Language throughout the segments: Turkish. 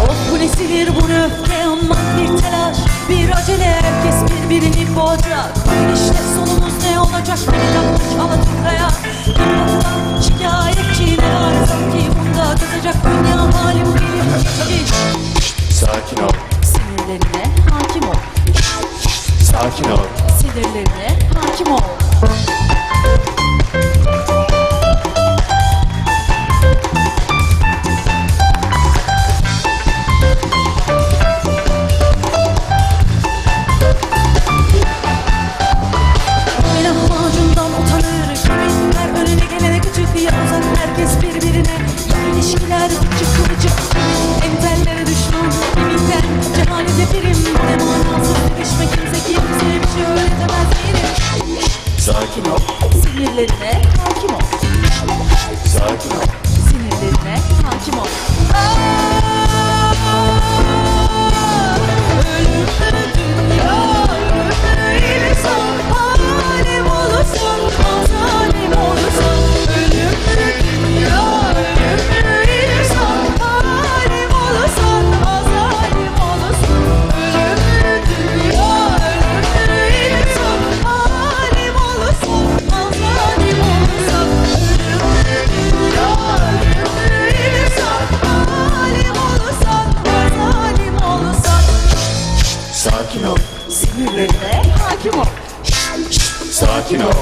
Oh O kulesidir bu öfke, ummak bir telaş Bir acele. Herkes birbirini boğacak. İşte sonumuz ne olacak? Beni yapmış Alaturka'ya. Bir baktan şikayetçi ne varsa bunda kızacak Dünya halim benim. Sakin ol. Sinirlerine hakim ol. Sakin ol. Sinirlerine hakim ol. birbirine ol. Sakin ol.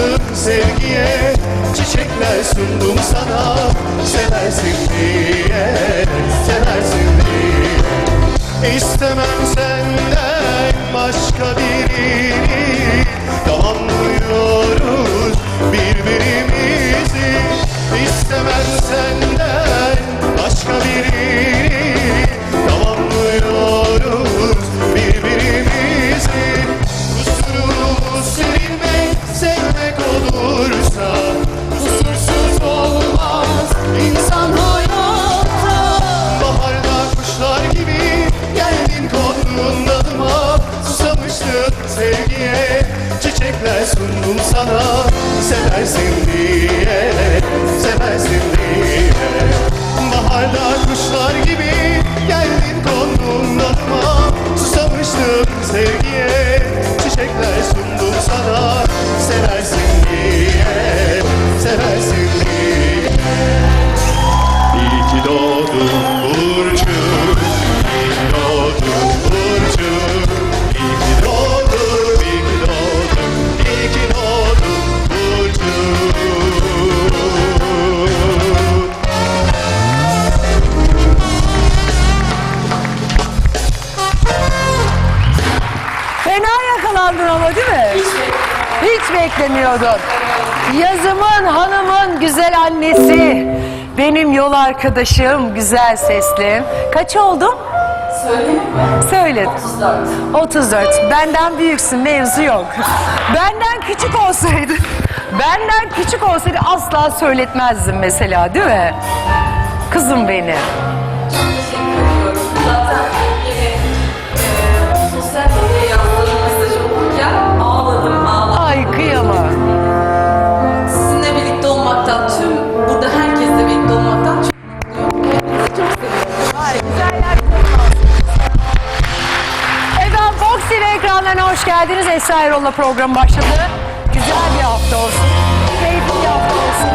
aşık sevgiye Çiçekler sundum sana. Seversin diye Seversin diye. İstemem senden başka birini. Tamamlıyoruz birbirimizi. İstemem senden başka birini. mais em mim. arkadaşım güzel sesli. Kaç oldu? Söyledim mi? Söyledim. 34. 34. Benden büyüksün mevzu yok. Benden küçük olsaydı, benden küçük olsaydı asla söyletmezdim mesela değil mi? Kızım benim. Hoş geldiniz Esra Erol'la program başladı. Güzel bir hafta olsun. Keyifli bir hafta olsun.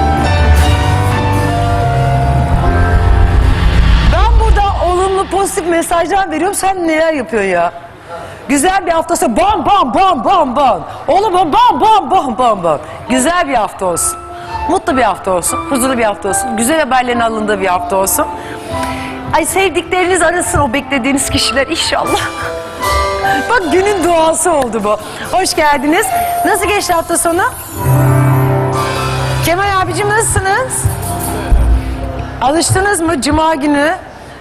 Ben burada olumlu pozitif mesajlar veriyorum. Sen neler yapıyorsun ya? Güzel bir hafta olsun. Bam bam bam bam bam. Oğlum bam bam bam bam bam. Güzel bir hafta olsun. Mutlu bir hafta olsun. Huzurlu bir hafta olsun. Güzel haberlerin alındığı bir hafta olsun. Ay sevdikleriniz arasın o beklediğiniz kişiler inşallah. Bak günün duası oldu bu. Hoş geldiniz. Nasıl geçti hafta sonu? Kemal abicim nasılsınız? Alıştınız mı? Cuma günü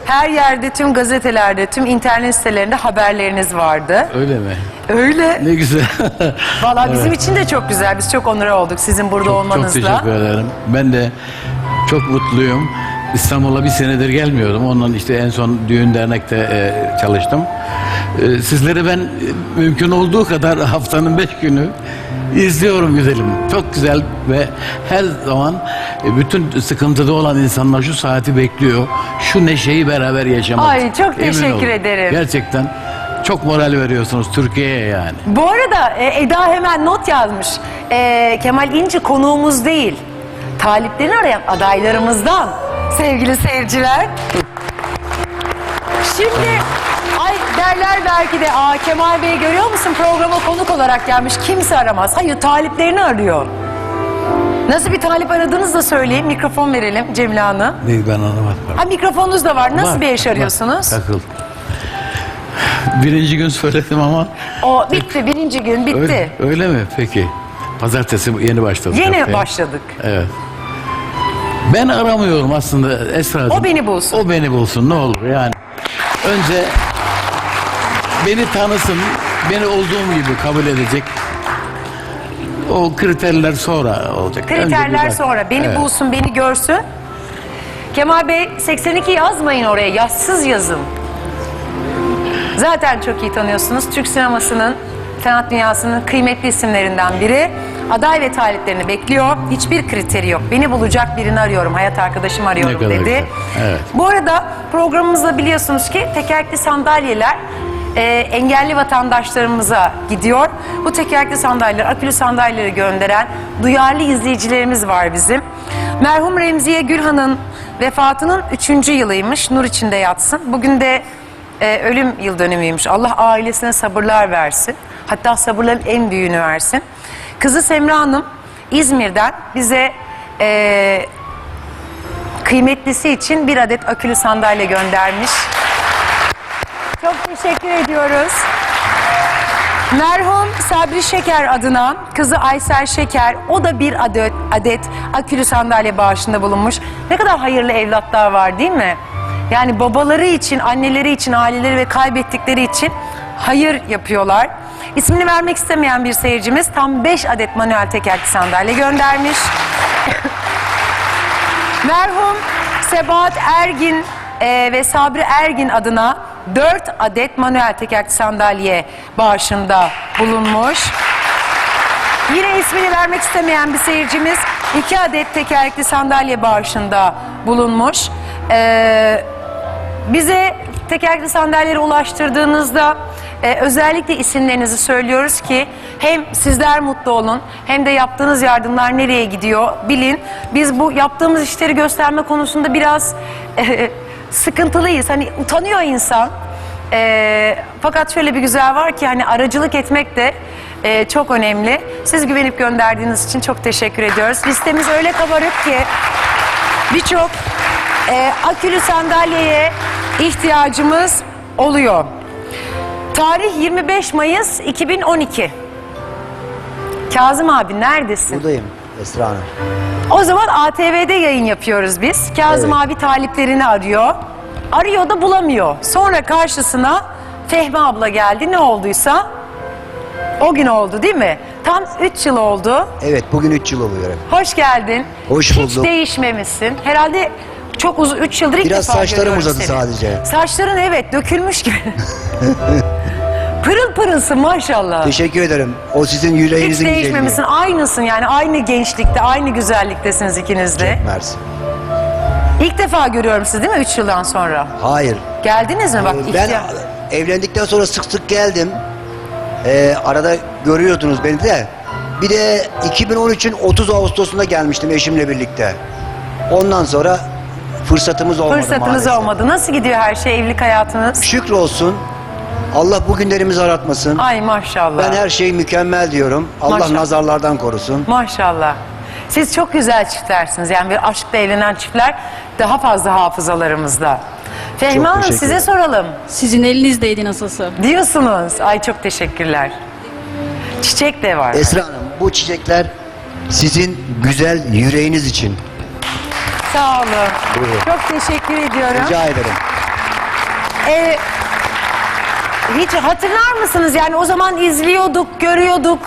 her yerde, tüm gazetelerde, tüm internet sitelerinde haberleriniz vardı. Öyle mi? Öyle. Ne güzel. Vallahi bizim için de çok güzel. Biz çok onur olduk sizin burada çok olmanızla. teşekkür ederim. Ben de çok mutluyum. İstanbul'a bir senedir gelmiyordum. Ondan işte en son düğün dernekte e, çalıştım. E, sizleri ben e, mümkün olduğu kadar haftanın beş günü izliyorum güzelim. Çok güzel ve her zaman e, bütün sıkıntıda olan insanlar şu saati bekliyor. Şu neşeyi beraber yaşamak. Ay, çok Emin teşekkür olun. ederim. Gerçekten çok moral veriyorsunuz Türkiye'ye yani. Bu arada e, Eda hemen not yazmış. E, Kemal İnci konuğumuz değil. Taliplerini arayan adaylarımızdan sevgili seyirciler. Şimdi ay derler belki de Aa, Kemal Bey görüyor musun programa konuk olarak gelmiş kimse aramaz. Hayır taliplerini arıyor. Nasıl bir talip aradığınızı da söyleyin. Mikrofon verelim Cemile Hanım. Ne ben anlamadım. Ha mikrofonunuz da var. Nasıl Var, bir eş var. arıyorsunuz? Takıl. Birinci gün söyledim ama O bitti. Birinci gün bitti. öyle, öyle mi? Peki. Pazartesi yeni başladık. Yeni haftaya. başladık. Evet. Ben aramıyorum aslında Esra'cığım. O beni bulsun. O beni bulsun ne olur yani. Önce beni tanısın, beni olduğum gibi kabul edecek. O kriterler sonra olacak. Kriterler sonra beni Evet. bulsun, beni görsün. Kemal Bey 82 yazmayın oraya, yazsız yazın. Zaten çok iyi tanıyorsunuz. Türk sinemasının, sanat dünyasının kıymetli isimlerinden biri. Aday ve taliplerini bekliyor. Hiçbir kriteri yok. Beni bulacak birini arıyorum, hayat arkadaşımı arıyorum kadar dedi. güzel. Evet. Bu arada programımızda biliyorsunuz ki tekerlekli sandalyeler e, engelli vatandaşlarımıza gidiyor. Bu tekerlekli sandalyeler, akülü sandalyeleri gönderen duyarlı izleyicilerimiz var bizim. Merhum Remziye Gülhan'ın vefatının üçüncü yılıymış. Nur içinde yatsın. Bugün de e, ölüm yıl dönümüymüş. Allah ailesine sabırlar versin. Hatta sabırların en büyüğünü versin. Kızı Semra Hanım İzmir'den bize e, kıymetlisi için bir adet akülü sandalye göndermiş. Çok teşekkür ediyoruz. Merhum Sabri Şeker adına kızı Aysel Şeker o da bir adet, adet akülü sandalye bağışında bulunmuş. Ne kadar hayırlı evlatlar var değil mi? Yani babaları için, anneleri için, aileleri ve kaybettikleri için hayır yapıyorlar. İsmini vermek istemeyen bir seyircimiz tam 5 adet manuel tekerlekli sandalye göndermiş. Merhum Sebahat Ergin e, ve Sabri Ergin adına 4 adet manuel tekerlekli sandalye bağışında bulunmuş. Yine ismini vermek istemeyen bir seyircimiz 2 adet tekerlekli sandalye bağışında bulunmuş. Ee, bize tekerlekli sandalyeleri ulaştırdığınızda e, özellikle isimlerinizi söylüyoruz ki hem sizler mutlu olun hem de yaptığınız yardımlar nereye gidiyor bilin. Biz bu yaptığımız işleri gösterme konusunda biraz e, sıkıntılıyız. Hani utanıyor insan. E, fakat şöyle bir güzel var ki hani aracılık etmek de e, çok önemli. Siz güvenip gönderdiğiniz için çok teşekkür ediyoruz. Listemiz öyle kabarık ki birçok e, akülü sandalyeye ihtiyacımız oluyor. Tarih 25 Mayıs 2012. Kazım abi neredesin? Buradayım Esra Hanım. O zaman ATV'de yayın yapıyoruz biz. Kazım Evet. abi taliplerini arıyor. Arıyor da bulamıyor. Sonra karşısına Fehmi abla geldi. Ne olduysa o gün oldu değil mi? Tam 3 yıl oldu. Evet bugün 3 yıl oluyor. Hoş geldin. Hoş Hiç bulduk. değişmemişsin. Herhalde çok uzun 3 yıldır ilk Biraz defa saçlarım görüyorum uzadı seni. sadece. Saçların evet dökülmüş gibi. Pırıl pırılsın maşallah. Teşekkür ederim. O sizin Hiç yüreğinizin değişmemişsin. güzelliği. Aynısın yani. Aynı gençlikte, aynı güzelliktesiniz ikiniz de. Mersi. İlk defa görüyorum sizi değil mi 3 yıldan sonra? Hayır. Geldiniz mi bak Ee, ben ihtiya- evlendikten sonra sık sık geldim. Ee, arada görüyordunuz beni de. Bir de 2013'ün 30 Ağustos'unda gelmiştim eşimle birlikte. Ondan sonra fırsatımız olmadı Fırsatınız maalesef. olmadı. Nasıl gidiyor her şey evlilik hayatınız? Şükür olsun. Allah bu günlerimizi aratmasın. Ay maşallah. Ben her şey mükemmel diyorum. Allah Maşallah. nazarlardan korusun. Maşallah. Siz çok güzel çiftlersiniz. Yani bir aşkla evlenen çiftler daha fazla hafızalarımızda. Fehmi Hanım teşekkür size ederim. soralım. Sizin elinizdeydi nasılsa. Diyorsunuz. Ay çok teşekkürler. Çiçek de var. Esra Hanım bu çiçekler sizin güzel yüreğiniz için. Sağ olun. Buyurun. Çok teşekkür ediyorum. Rica ederim. Ee, hiç hatırlar mısınız? Yani o zaman izliyorduk, görüyorduk.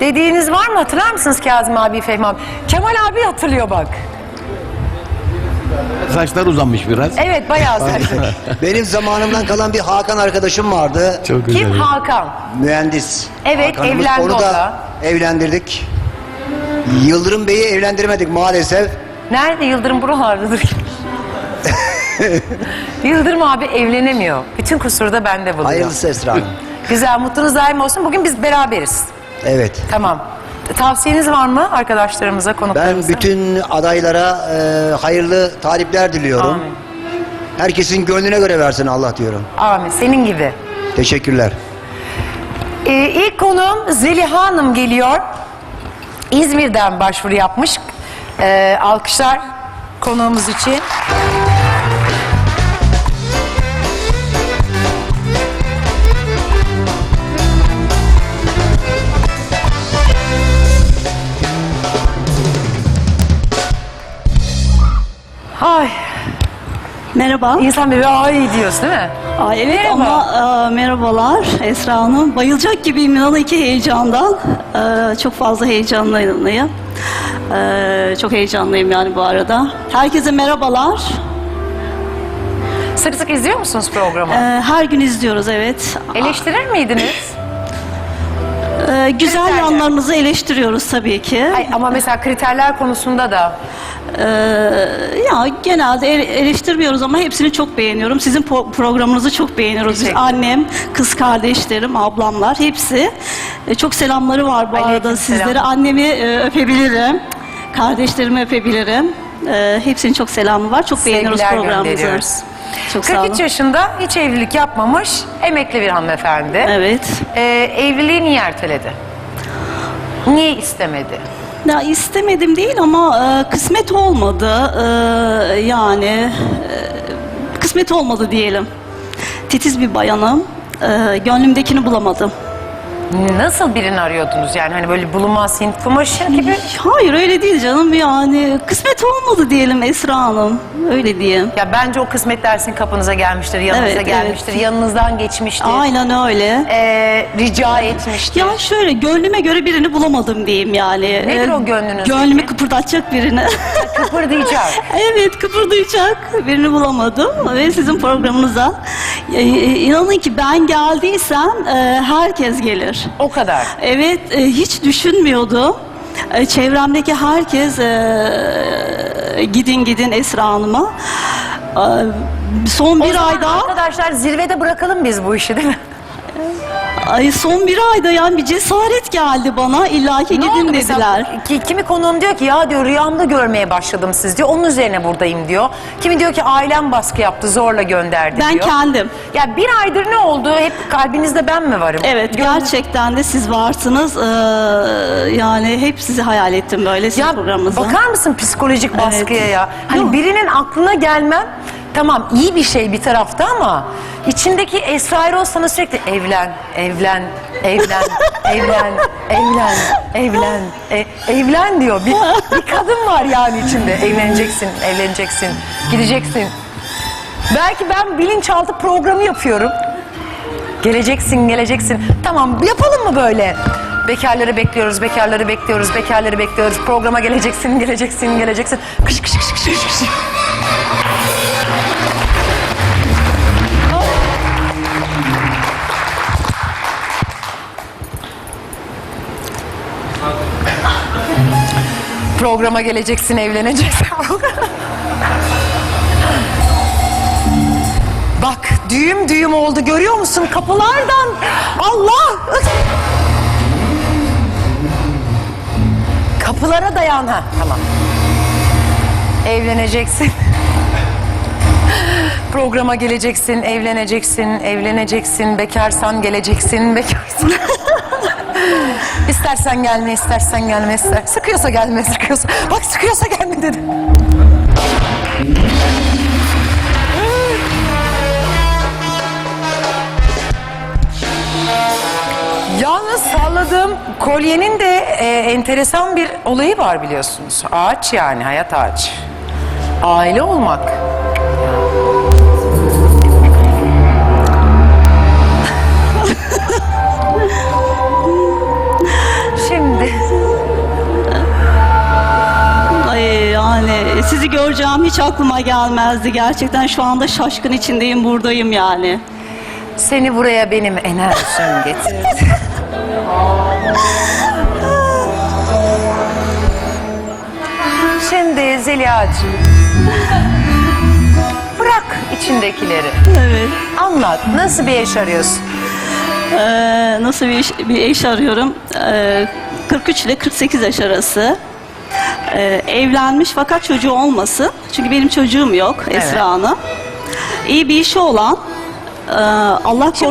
Dediğiniz var mı? Hatırlar mısınız Kazım abi, Fehmi abi? Kemal abi hatırlıyor bak. Saçlar uzanmış biraz. Evet bayağı saçlı. Benim zamanımdan kalan bir Hakan arkadaşım vardı. Çok güzel. Kim? Hakan. Mühendis. Evet, Hakan'ımız. evlendi Onu o da evlendirdik. Yıldırım Bey'i evlendiremedik maalesef. Nerede Yıldırım buralardadır. Yıldırım abi evlenemiyor. Bütün kusuru da bende buluyor. Hayırlısı Esra Hanım. Güzel, mutlunuz daim olsun. Bugün biz beraberiz. Evet. Tamam. Tavsiyeniz var mı arkadaşlarımıza, Ben konuklarımıza? bütün adaylara e, hayırlı talipler diliyorum. Amin. Herkesin gönlüne göre versin Allah diyorum. Amin. Senin gibi. Teşekkürler. Ee, ilk konuğum Zeliha Hanım geliyor. İzmir'den başvuru yapmış. Ee, alkışlar konuğumuz için. Ay, Merhaba. insan bir ay diyorsun değil mi? Aa, evet Merhaba. ama e, merhabalar Esra Hanım. Bayılacak gibiyim inanın iki heyecandan. E, çok fazla heyecanlıyım. E, çok heyecanlıyım yani bu arada. Herkese merhabalar. Sık sık izliyor musunuz programı? E, her gün izliyoruz evet. Eleştirir miydiniz? E, güzel Kriterler. yanlarınızı eleştiriyoruz tabii ki. Ay, ama mesela kriterler konusunda da E, ya genelde ele- eleştirmiyoruz ama hepsini çok beğeniyorum. Sizin po- programınızı çok beğeniyoruz. Biz Teşekkür annem, kız kardeşlerim, ablamlar hepsi. E, çok selamları var bu arada Aleykümselam. sizlere. Annemi e, öpebilirim. Kardeşlerimi öpebilirim. E, hepsinin çok selamı var. Çok beğeniyoruz sevgiler programımızı. gönderiyoruz. Çok sağ olun. 43 yaşında hiç evlilik yapmamış, emekli bir hanımefendi. Evet. Ee, evliliği niye erteledi? Niye istemedi? Ya istemedim değil ama e, kısmet olmadı. E, yani e, kısmet olmadı diyelim. Titiz bir bayanım. E, gönlümdekini bulamadım. Nasıl birini arıyordunuz yani hani böyle bulunmaz Hint kumaşı gibi? Hayır öyle değil canım yani kısmet olmadı diyelim Esra Hanım. Öyle diyeyim. Ya bence o kısmet dersin kapınıza gelmiştir, yanınıza Evet, gelmiştir, evet. yanınızdan geçmiştir. Aynen öyle. Ee, rica etmiştir. Ya şöyle gönlüme göre birini bulamadım diyeyim yani. Nedir Ee, o gönlünüzdeki? Gönlümü kıpırdatacak birini. Kıpırdayacak. evet kıpırdayacak birini bulamadım ve sizin programınıza e, e, inanın ki ben geldiysem e, herkes gelir. O kadar. Evet e, hiç düşünmüyordum. E, çevremdeki herkes e, gidin gidin Esra Hanım'a. E, son bir ayda arkadaşlar zirvede bırakalım biz bu işi değil mi? Ay son bir ayda yani bir cesaret geldi bana illaki Ne oldu gidin mesela? dediler. Ki, kimi konuğum diyor ki ya diyor rüyamda görmeye başladım siz diyor. Onun üzerine buradayım diyor. Kimi diyor ki ailem baskı yaptı zorla gönderdi Ben diyor. kendim. Ya bir aydır ne oldu? Hep kalbinizde ben mi varım? Evet Gönlünüz- gerçekten de siz varsınız. Ee, yani hep sizi hayal ettim böyle sizin Ya bakar mısın psikolojik baskıya ya? Hani Yok. birinin aklına gelmem tamam iyi bir şey bir tarafta ama içindeki Esra Erol sana sürekli evlen, evlen, evlen, evlen, evlen, evlen, e- evlen diyor. Bir, bir kadın var yani içinde. Evleneceksin, evleneceksin, gideceksin. Belki ben bilinçaltı programı yapıyorum. Geleceksin, geleceksin. Tamam, yapalım mı böyle? Bekarları bekliyoruz, bekarları bekliyoruz, bekarları bekliyoruz. Programa geleceksin, geleceksin, geleceksin. Kış kış kış kış kış Programa geleceksin, evleneceksin. Bak düğüm düğüm oldu görüyor musun? Kapılardan Allah! Kapılara dayan ha tamam. Evleneceksin. Programa geleceksin evleneceksin evleneceksin. Bekarsan geleceksin bekarsan İstersen gelme, istersen gelme, ister. Sıkıyorsa gelme, sıkıyorsa. Bak sıkıyorsa gelme dedi. Yalnız salladığım kolyenin de e, enteresan bir olayı var biliyorsunuz. Ağaç yani, hayat ağacı. Aile olmak. Sizi göreceğim hiç aklıma gelmezdi. Gerçekten şu anda şaşkın içindeyim buradayım yani. Seni buraya benim enerjim getirdi. Şimdi Zeliha'cığım. Bırak içindekileri. Evet. Anlat. Nasıl bir eş arıyorsun? Ee, nasıl bir iş, bir eş arıyorum? Ee, 43 ile 48 yaş arası. Ee, evlenmiş fakat çocuğu olmasın. Çünkü benim çocuğum yok Esra Hanım. İyi bir işi olan, e, Allah